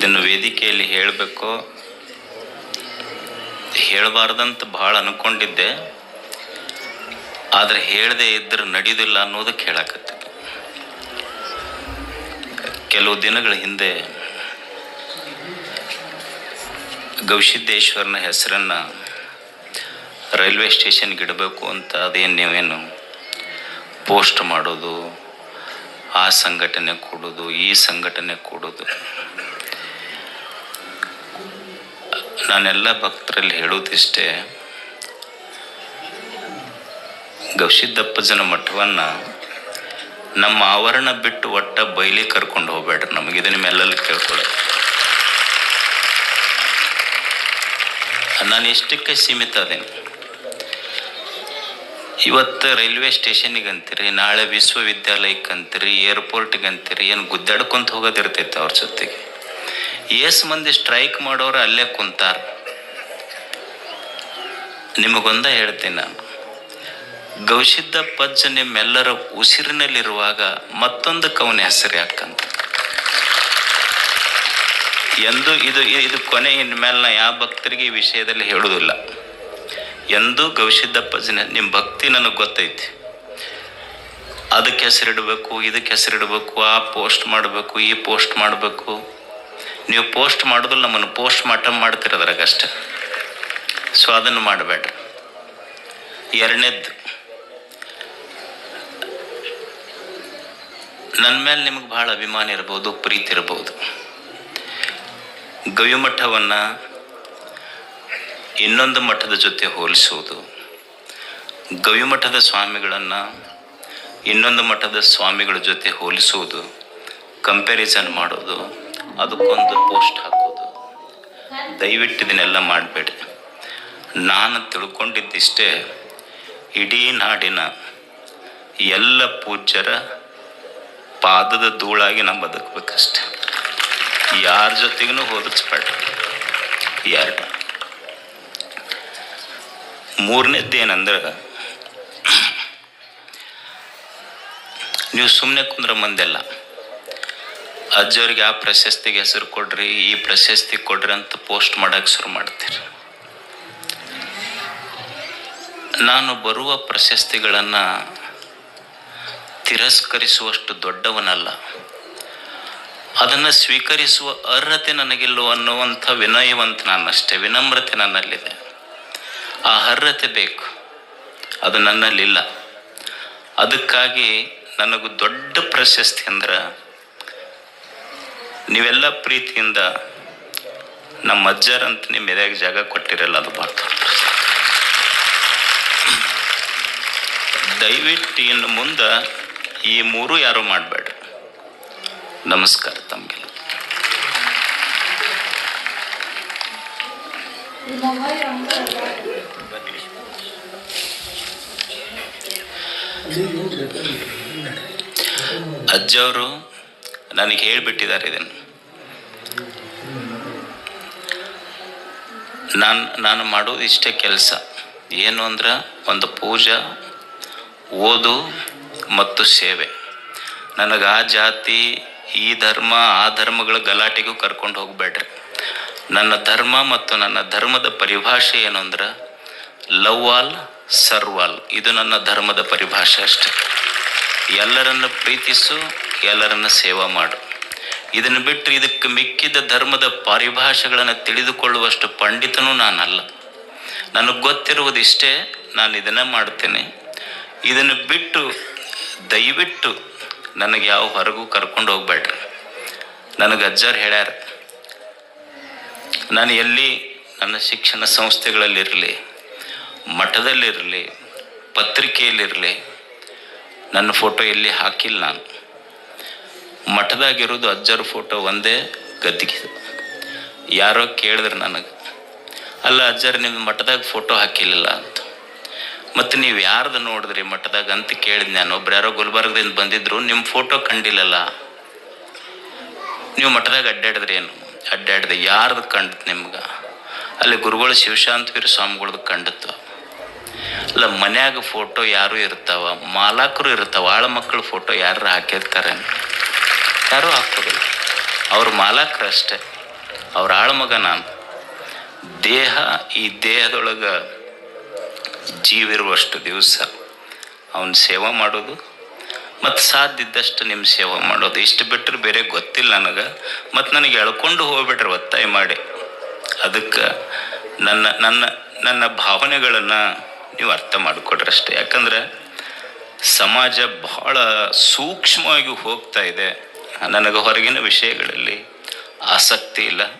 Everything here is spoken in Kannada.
ಇದನ್ನು ವೇದಿಕೆಯಲ್ಲಿ ಹೇಳಬೇಕು. ಹೇಳಬಾರ್ದಂತ ಭಾಳ ಅನ್ಕೊಂಡಿದ್ದೆ. ಆದರೆ ಹೇಳದೆ ಇದ್ರೆ ನಡೆಯೋದಿಲ್ಲ ಅನ್ನೋದಕ್ಕೆ ಹೇಳಕತ್ತೆ. ಕೆಲವು ದಿನಗಳ ಹಿಂದೆ ಗವಿಸಿದ್ದೇಶ್ವರನ ಹೆಸರನ್ನು ರೈಲ್ವೆ ಸ್ಟೇಷನ್ಗೆ ಇಡಬೇಕು ಅಂತ ಅದೇನು ನೀವೇನು ಪೋಸ್ಟ್ ಮಾಡೋದು, ಆ ಸಂಘಟನೆ ಕೊಡೋದು, ಈ ಸಂಘಟನೆ ಕೊಡೋದು. ನಾನೆಲ್ಲ ಭಕ್ತರಲ್ಲಿ ಹೇಳೋದಿಷ್ಟೇ ಗವಿಸಿದ್ದಪ್ಪಜನ ಮಠವನ್ನು ನಮ್ಮ ಆವರಣ ಬಿಟ್ಟು ಒಟ್ಟ ಬೈಲಿ ಕರ್ಕೊಂಡು ಹೋಗ್ಬೇಡ್ರಿ. ನಮಗಿದ ನಿಮ್ಮೆಲ್ಲಲ್ಲಿ ಕೇಳ್ಕೊಳ್ಳೋದು ನಾನು ಎಷ್ಟಕ್ಕೆ ಸೀಮಿತ ಅದೇನು. ಇವತ್ತು ರೈಲ್ವೆ ಸ್ಟೇಷನಿಗೆ ಅಂತೀರಿ ನಾಳೆ ವಿಶ್ವವಿದ್ಯಾಲಯಕ್ಕೆ ಅಂತೀರಿ ಏರ್ಪೋರ್ಟ್ಗೆ ಅಂತೀರಿ ಏನು ಗುದ್ದಾಡ್ಕೊಂತ ಹೋಗೋದಿರ್ತೈತೆ ಅವ್ರ ಜೊತೆಗೆ. ಏಸ್ ಮಂದಿ ಸ್ಟ್ರೈಕ್ ಮಾಡೋರು ಅಲ್ಲೇ ಕುಂತಾರ. ನಿಮಗೊಂದ ಹೇಳ್ತೀನಿ ನಾನು. ಗೌಶಿದ್ದ ಪಜ್ಜ ನಿಮ್ಮೆಲ್ಲರ ಉಸಿರಿನಲ್ಲಿರುವಾಗ ಮತ್ತೊಂದು ಕವನ ಹೆಸರು ಯಾಕಂತ. ಎಂದು ಇದು ಇದು ಕೊನೆ ಇನ್ಮೇಲೆ ನಾ ಯಾವ ಭಕ್ತರಿಗೆ ಈ ವಿಷಯದಲ್ಲಿ ಹೇಳುವುದಿಲ್ಲ ಗೌಶಿದ್ದ ಗವಿಸಿದ್ದಪ್ಪಜನ ನಿಮ್ಮ ಭಕ್ತಿ ನನಗೆ ಗೊತ್ತೈತಿ. ಅದಕ್ಕೆ ಹೆಸರಿಡಬೇಕು, ಇದಕ್ಕೆ ಹೆಸರಿಡಬೇಕು, ಆ ಪೋಸ್ಟ್ ಮಾಡಬೇಕು, ಈ ಪೋಸ್ಟ್ ಮಾಡಬೇಕು. ನೀವು ಪೋಸ್ಟ್ ಮಾಡೋದ್ರಲ್ಲಿ ನಮ್ಮನ್ನು ಪೋಸ್ಟ್ ಮಾರ್ಟಮ್ ಮಾಡ್ತೀರ ಅದ್ರಾಗಷ್ಟೆ ಸೊ ಅದನ್ನು ಮಾಡಬೇಡ್ರಿ ಎರಡನೇದ್ದು ನನ್ನ ಮೇಲೆ ನಿಮಗೆ ಭಾಳ ಅಭಿಮಾನ ಇರ್ಬೋದು, ಪ್ರೀತಿ ಇರ್ಬೋದು. ಗವಿಮಠವನ್ನು ಇನ್ನೊಂದು ಮಠದ ಜೊತೆ ಹೋಲಿಸುವುದು ಗವಿಮಠದ ಸ್ವಾಮಿಗಳನ್ನು ಇನ್ನೊಂದು ಮಠದ ಸ್ವಾಮಿಗಳ ಜೊತೆ ಹೋಲಿಸುವುದು ಕಂಪ್ಯಾರಿಸನ್ ಮಾಡೋದು. ಅದಕ್ಕೊಂದು ಪೋಸ್ಟ್ ಹಾಕೋದು. ದಯವಿಟ್ಟು ಇದನ್ನೆಲ್ಲ ಮಾಡಬೇಡಿ. ನಾನು ತಿಳ್ಕೊಂಡಿದ್ದಿಷ್ಟೇ, ಇಡೀ ನಾಡಿನ ಎಲ್ಲ ಪೂಜ್ಯರ ಪಾದದ ಧೂಳಾಗಿ ನಾವು ಬದುಕಬೇಕಷ್ಟೆ. ಯಾರ ಜೊತೆಗೂ ಹೋಲಿಸ್ಬೇಡ್ರಿ ಎರಡು ಮೂರನೇದ್ದು ಏನಂದ್ರೆ ನೀವು ಸುಮ್ಮನೆ ಕುಂದ್ರ ಮಂದೆಲ್ಲ ಅಜ್ಜವ್ರಿಗೆ ಆ ಪ್ರಶಸ್ತಿಗೆ ಹೆಸರು ಕೊಡ್ರಿ, ಈ ಪ್ರಶಸ್ತಿ ಕೊಡ್ರಿ ಅಂತ ಪೋಸ್ಟ್ ಮಾಡಕ್ಕೆ ಶುರು ಮಾಡ್ತೀರಿ. ನಾನು ಬರುವ ಪ್ರಶಸ್ತಿಗಳನ್ನು ತಿರಸ್ಕರಿಸುವಷ್ಟು ದೊಡ್ಡವನಲ್ಲ. ಅದನ್ನು ಸ್ವೀಕರಿಸುವ ಅರ್ಹತೆ ನನಗಿಲ್ಲೋ ಅನ್ನುವಂಥ ವಿನಯವಂತ ನಾನಷ್ಟೇ, ವಿನಮ್ರತೆ ನನ್ನಲ್ಲಿದೆ. ಆ ಅರ್ಹತೆ ಬೇಕು, ಅದು ನನ್ನಲ್ಲಿಲ್ಲ. ಅದಕ್ಕಾಗಿ ನನಗೂ ದೊಡ್ಡ ಪ್ರಶಸ್ತಿ ಅಂದ್ರೆ ನೀವೆಲ್ಲ ಪ್ರೀತಿಯಿಂದ ನಮ್ಮ ಅಜ್ಜರಂತ ನಿಮ್ಮ ಎದೆಯಾಗ ಜಾಗ ಕೊಟ್ಟಿರಲ್ಲ, ಅದು ಭಾಳ ದಯವಿಟ್ಟು ಇನ್ನು ಮುಂದೆ ಈ ಮೂರು ಯಾರು ಮಾಡಬೇಡ್ರಿ ನಮಸ್ಕಾರ ತಮಗೆಲ್ಲ. ಅಜ್ಜವರು ನನಗೆ ಹೇಳಿಬಿಟ್ಟಿದ್ದಾರೆ ಇದನ್ನು. ನಾನು ನಾನು ಮಾಡೋದು ಇಷ್ಟೇ ಕೆಲಸ. ಏನು ಅಂದ್ರೆ ಒಂದು ಪೂಜಾ, ಓದು ಮತ್ತು ಸೇವೆ. ನನಗೆ ಆ ಜಾತಿ, ಈ ಧರ್ಮ, ಆ ಧರ್ಮಗಳ ಗಲಾಟೆಗೂ ಕರ್ಕೊಂಡು ಹೋಗಬೇಡ್ರಿ. ನನ್ನ ಧರ್ಮ ಮತ್ತು ನನ್ನ ಧರ್ಮದ ಪರಿಭಾಷೆ ಏನು ಅಂದ್ರೆ ಲವ್ ಆಲ್, ಸರ್ವ್ ಇದು ನನ್ನ ಧರ್ಮದ ಪರಿಭಾಷೆ ಅಷ್ಟೆ. ಎಲ್ಲರನ್ನು ಪ್ರೀತಿಸು ಎಲ್ಲರನ್ನ ಸೇವಾ ಮಾಡು. ಇದನ್ನು ಬಿಟ್ಟು ಇದಕ್ಕೆ ಮಿಕ್ಕಿದ ಧರ್ಮದ ಪರಿಭಾಷೆಗಳನ್ನು ತಿಳಿದುಕೊಳ್ಳುವಷ್ಟು ಪಂಡಿತನೂ ನಾನಲ್ಲ. ನನಗೆ ಗೊತ್ತಿರುವುದಿಷ್ಟೇ ನಾನು ಇದನ್ನು ಮಾಡ್ತೇನೆ ಇದನ್ನು ಬಿಟ್ಟು ದಯವಿಟ್ಟು ನನಗೆ ಯಾವ ಹೊರಗೂ ಕರ್ಕೊಂಡು ಹೋಗ್ಬೇಡ್ರಿ. ನನಗೆ ಅಜ್ಜರು ಹೇಳ್ಯಾರ, ನಾನು ಎಲ್ಲಿ ನನ್ನ ಶಿಕ್ಷಣ ಸಂಸ್ಥೆಗಳಲ್ಲಿರಲಿ, ಮಠದಲ್ಲಿರಲಿ, ಪತ್ರಿಕೆಯಲ್ಲಿರಲಿ, ನನ್ನ ಫೋಟೋ ಎಲ್ಲಿ ಹಾಕಿಲ್ಲ ನಾನು. ಮಠದಾಗಿರೋದು ಅಜ್ಜರ ಫೋಟೋ ಒಂದೇ ಗದ್ದಿಗೆ. ಯಾರೋ ಕೇಳಿದ್ರು ನನಗೆ, ಅಲ್ಲ ಅಜ್ಜರ್ ನಿಮ್ಮ ಮಠದಾಗ ಫೋಟೋ ಹಾಕಿಲ್ಲ ಅಂತ. ಮತ್ತು ನೀವು ಯಾರ್ದು ನೋಡಿದ್ರಿ ಮಠದಾಗ? ಅಂತ ಕೇಳಿದ್ ನಾನು. ಒಬ್ರು ಯಾರೋ ಗುಲ್ಬರ್ಗದಿಂದ ಬಂದಿದ್ರು ನಿಮ್ಮ ಫೋಟೋ ಕಂಡಿಲ್ಲಲ್ಲ. ನೀವು ಮಠದಾಗ ಅಡ್ಡಾಡಿದ್ರಿ ಏನು? ಅಡ್ಡಾಡ್ದೆ. ಯಾರ್ದು ಕಂಡತ್ ನಿಮ್ಗೆ? ಅಲ್ಲಿ ಗುರುಗಳು ಶಿವಶಾಂತವೀರ ಸ್ವಾಮಿಗಳ್ದು ಕಂಡತ್ತು. ಅಲ್ಲ, ಮನ್ಯಾಗ ಫೋಟೋ ಯಾರು ಇರ್ತಾವ? ಮಾಲಾಕರು ಇರ್ತಾವ? ಆಳ ಮಕ್ಕಳ ಫೋಟೋ ಯಾರು ಹಾಕಿರ್ತಾರೆ? ಯಾರೂ ಹಾಕೋದಿಲ್ಲ ಅವ್ರ ಮಾಲಕರು ಅಷ್ಟೆ. ಅವ್ರ ಆಳ್ಮಗ ನಾನು. ದೇಹ ಈ ದೇಹದೊಳಗೆ ಜೀವಿರುವಷ್ಟು ದಿವಸ ಅವನ ಸೇವೆ ಮಾಡೋದು. ಮತ್ತು ಸಾಧ್ಯ ಇದ್ದಷ್ಟು ನಿಮ್ಮ ಸೇವೆ ಮಾಡೋದು. ಇಷ್ಟು ಬಿಟ್ಟರೆ ಬೇರೆ ಗೊತ್ತಿಲ್ಲ ನನಗೆ. ಮತ್ತು ನನಗೆ ಎಳ್ಕೊಂಡು ಹೋಗ್ಬಿಟ್ರೆ ಒತ್ತಾಯ ಮಾಡಿ. ಅದಕ್ಕೆ ನನ್ನ ನನ್ನ ನನ್ನ ಭಾವನೆಗಳನ್ನು ನೀವು ಅರ್ಥ ಮಾಡಿಕೊಡ್ರಿ ಅಷ್ಟೇ. ಯಾಕಂದ್ರೆ ಸಮಾಜ ಬಹಳ ಸೂಕ್ಷ್ಮವಾಗಿ ಹೋಗ್ತಾ ಇದೆ. ನನಗೆ ಹೊರಗಿನ ವಿಷಯಗಳಲ್ಲಿ ಆಸಕ್ತಿ ಇಲ್ಲ.